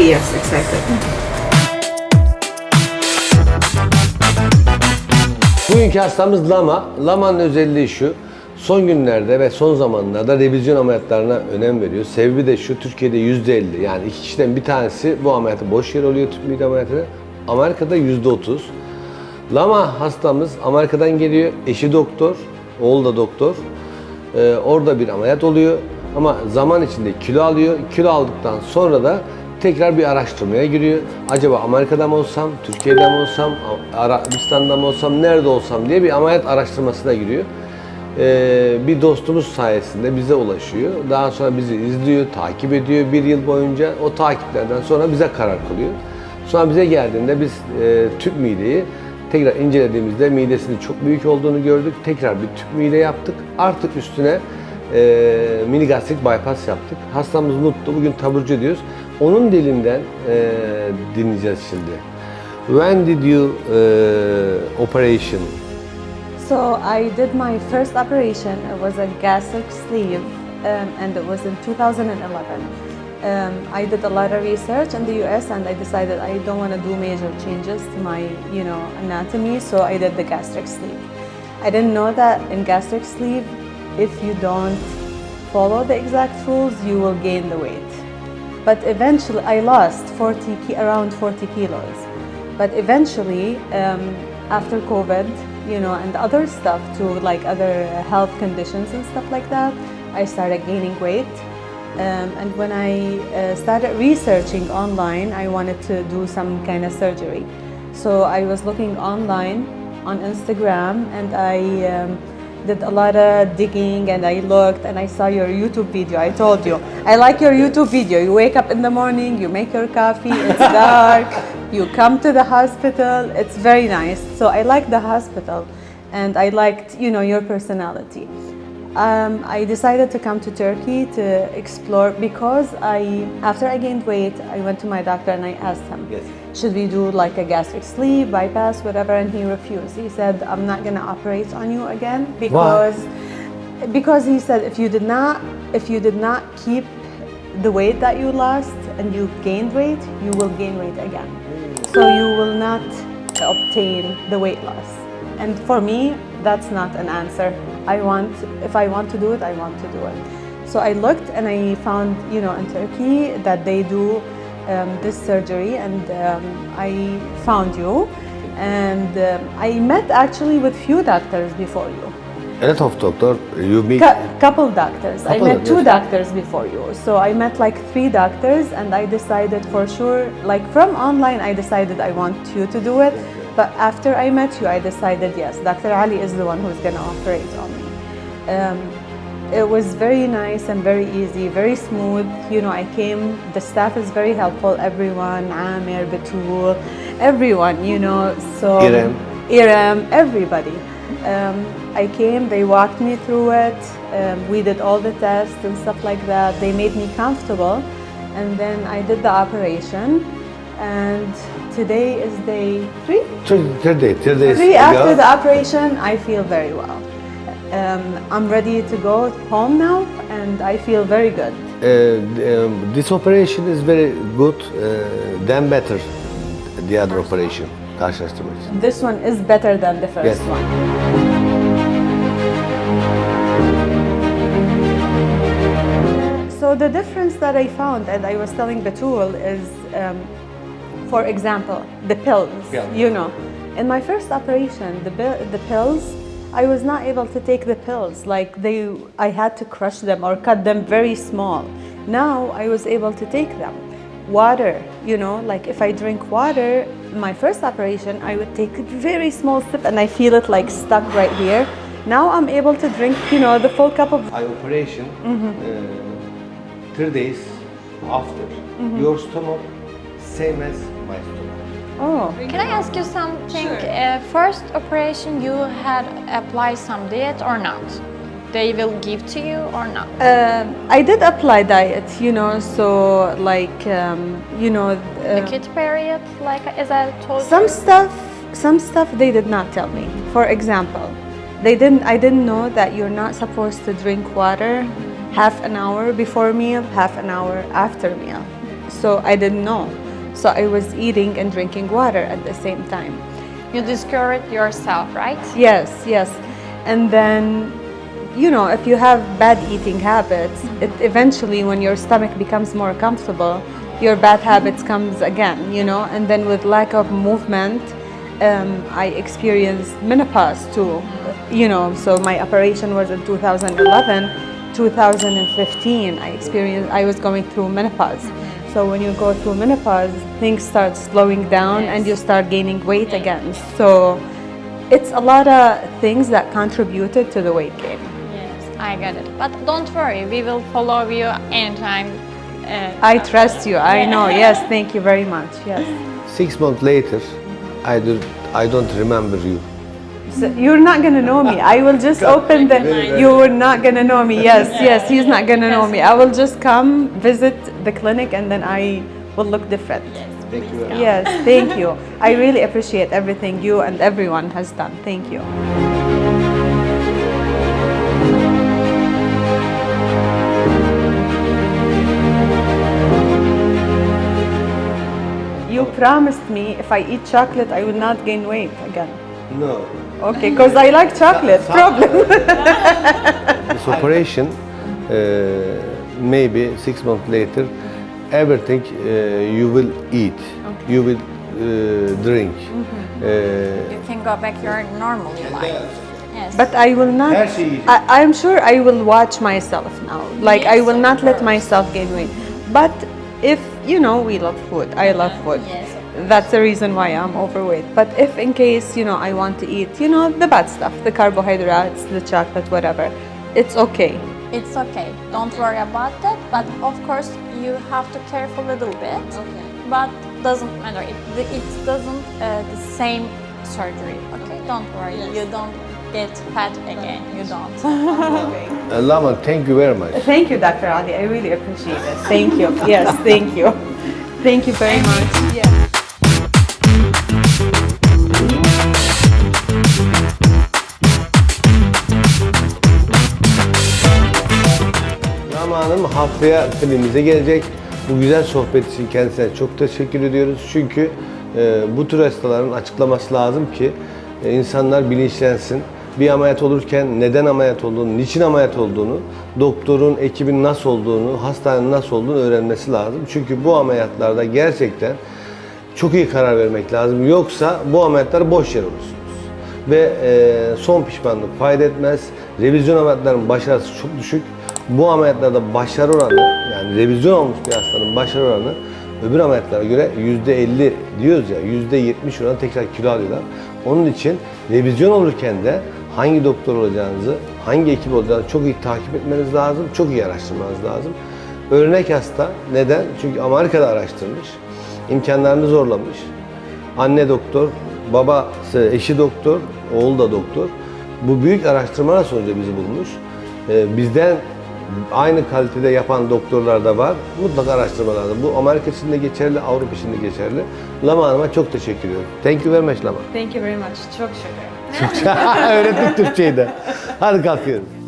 coffee, yes, exactly. Bugünkü hastamız lama. Lamanın özelliği şu. Son günlerde ve son zamanlarda revizyon ameliyatlarına önem veriyor. Sebebi de şu, Türkiye'de %50 yani iki kişiden bir tanesi bu ameliyatı boş yer oluyor tüp mide ameliyatı. Amerika'da %30. Lama hastamız Amerika'dan geliyor. Eşi doktor, oğlu da doktor. Ee, orada bir ameliyat oluyor. Ama zaman içinde kilo alıyor. Kilo aldıktan sonra da tekrar bir araştırmaya giriyor. Acaba Amerika'da mı olsam, Türkiye'de mi olsam, Arabistan'da mı olsam, nerede olsam diye bir ameliyat araştırmasına giriyor. Ee, bir dostumuz sayesinde bize ulaşıyor. Daha sonra bizi izliyor, takip ediyor bir yıl boyunca. O takiplerden sonra bize karar kılıyor. Sonra bize geldiğinde biz e, tüp mideyi tekrar incelediğimizde midesinin çok büyük olduğunu gördük. Tekrar bir tüp mide yaptık. Artık üstüne e, mini gastrik bypass yaptık. Hastamız mutlu. Bugün taburcu ediyoruz. Onun dilinden e, dinleyeceğiz şimdi. When did you e, operation? So I did my first operation. It was a gastric sleeve, um, and it was in 2011. Um, I did a lot of research in the U.S. and I decided I don't want to do major changes to my, you know, anatomy. So I did the gastric sleeve. I didn't know that in gastric sleeve, if you don't follow the exact rules, you will gain the weight. But eventually, I lost 40 around 40 kilos. But eventually, um, after COVID, you know, and other stuff to like other health conditions and stuff like that, I started gaining weight. Um, and when I uh, started researching online, I wanted to do some kind of surgery. So I was looking online on Instagram and I um, did a lot of digging and I looked and I saw your YouTube video. I told you, I like your YouTube video. You wake up in the morning, you make your coffee, it's dark, you come to the hospital, it's very nice. So I liked the hospital and I liked, you know, your personality. Um, I decided to come to Turkey to explore because I, after I gained weight, I went to my doctor and I asked him, Yes. should we do like a gastric sleeve, bypass, whatever, and he refused. He said, I'm not gonna operate on you again because, because he said if you did not, if you did not keep the weight that you lost and you gained weight, you will gain weight again. So you will not obtain the weight loss. And for me, that's not an answer. I want, if I want to do it, I want to do it. So I looked and I found, you know, in Turkey that they do um, this surgery, and um, I found you. And um, I met actually with few doctors before you. A lot of doctor, you meet Cou- couple doctors. I Couple, met two doctors before you. So I met like three doctors, and I decided for sure, like from online, I decided I want you to do it. But after I met you, I decided yes, Dr. Ali is the one who's gonna operate on me. Um, it was very nice and very easy, very smooth. You know, I came, the staff is very helpful, everyone, Amir, Batul, everyone, you know, so. Irem. Iram, everybody. Um, I came, they walked me through it, um, we did all the tests and stuff like that. They made me comfortable, and then I did the operation. And today is day three? Third third day, third days Three after the operation, I feel very well. Um, I'm ready to go home now, and I feel very good. Uh, um, this operation is very good, uh, than better the other operation. Karşılaştırmak için. This one is better than the first Yes. one. So the difference that I found, and I was telling Batul, is, um, for example, the pills. Yeah. You know, in my first operation, the the pills, I was not able to take the pills. Like they, I had to crush them or cut them very small. Now I was able to take them. Water, you know, like if I drink water, my first operation, I would take a very small sip and I feel it like stuck right here. Now I'm able to drink, you know, the full cup of I operation Mm-hmm. uh, three days after Mm-hmm. your stomach same as my stomach. Oh, Can I ask you something? Uh, first operation, you had applied some diet or not? They will give to you or not? Um I did apply diet, you know, so like, um, you know, the uh, kid period, like as I told you. some you. stuff, some stuff they did not tell me. For example, they didn't. I didn't know that you're not supposed to drink water half an hour before meal, half an hour after meal. So I didn't know. So I was eating and drinking water at the same time. You discover it yourself, right? Yes, yes. And then, you know, if you have bad eating habits, it eventually, when your stomach becomes more comfortable, your bad habits comes again, you know. And then with lack of movement, um, I experienced menopause too, you know. So my operation was in 2011. 2015, I experienced. I was going through menopause. So when you go through menopause, things start slowing down and you start gaining weight again. So it's a lot of things that contributed to the weight gain. Yes, I get it. But don't worry, we will follow you anytime. Uh, I trust you. I know. Yes, thank you very much. Yes. Six months later, I, do, I don't remember you. So you're not gonna know me. I will just open the. You're not gonna know me. Yes, yes. He's not gonna know me. I will just come visit the clinic and then I will look different. Thank you. Yes, thank you. I really appreciate everything you and everyone has done. Thank you. You promised me if I eat chocolate, I will not gain weight again. No. Okay, because I like chocolate. Problem. This operation, uh, maybe six months later, everything uh, you will eat, you will uh, drink. Uh, you can go back your normal life. Yes. But I will not. I, I'm sure I will watch myself now. Like I will of not let myself gain weight. But if you know, we love food. I love food. Yes, of That's the reason why I'm overweight. But if in case you know I want to eat, you know, the bad stuff, the carbohydrates, the chocolate, whatever, it's okay. It's okay. Don't worry about that. But of course, you have to careful a little bit. Okay. But doesn't matter. It, it doesn't uh, the same surgery. Okay. Don't worry. You don't get fat again. You don't. uh, Lama, thank you very much. Thank you, Dr. Ali. I really appreciate it. Thank you. Yes, thank you. Thank you very much. Yeah. Haftaya kliniğimize gelecek. Bu güzel sohbet için kendisine çok teşekkür ediyoruz. Çünkü e, bu tür hastaların açıklaması lazım ki e, insanlar bilinçlensin. Bir ameliyat olurken neden ameliyat olduğunu, niçin ameliyat olduğunu, doktorun, ekibin nasıl olduğunu, hastanenin nasıl olduğunu öğrenmesi lazım. Çünkü bu ameliyatlarda gerçekten çok iyi karar vermek lazım. Yoksa bu ameliyatlar boş yer olursunuz. Ve e, son pişmanlık fayda etmez. Revizyon ameliyatlarının başarısı çok düşük. Bu ameliyatlarda başarı oranı, yani revizyon olmuş bir hastanın başarı oranı öbür ameliyatlara göre %50 diyoruz ya, %70 oranı tekrar kilo alıyorlar. Onun için revizyon olurken de hangi doktor olacağınızı, hangi ekip olacağınızı çok iyi takip etmeniz lazım, çok iyi araştırmanız lazım. Örnek hasta neden? Çünkü Amerika'da araştırmış, imkanlarını zorlamış. Anne doktor, babası, eşi doktor, oğul da doktor. Bu büyük araştırmalar sonucu bizi bulmuş. Ee, bizden aynı kalitede yapan doktorlar da var. Mutlaka araştırma lazım. Bu Amerika için de geçerli, Avrupa için de geçerli. Lama Hanım'a çok teşekkür ediyorum. Thank you very much Lama. Thank you very much. Çok şükür. Öğrettik Türkçeyi de. Hadi kalkıyoruz.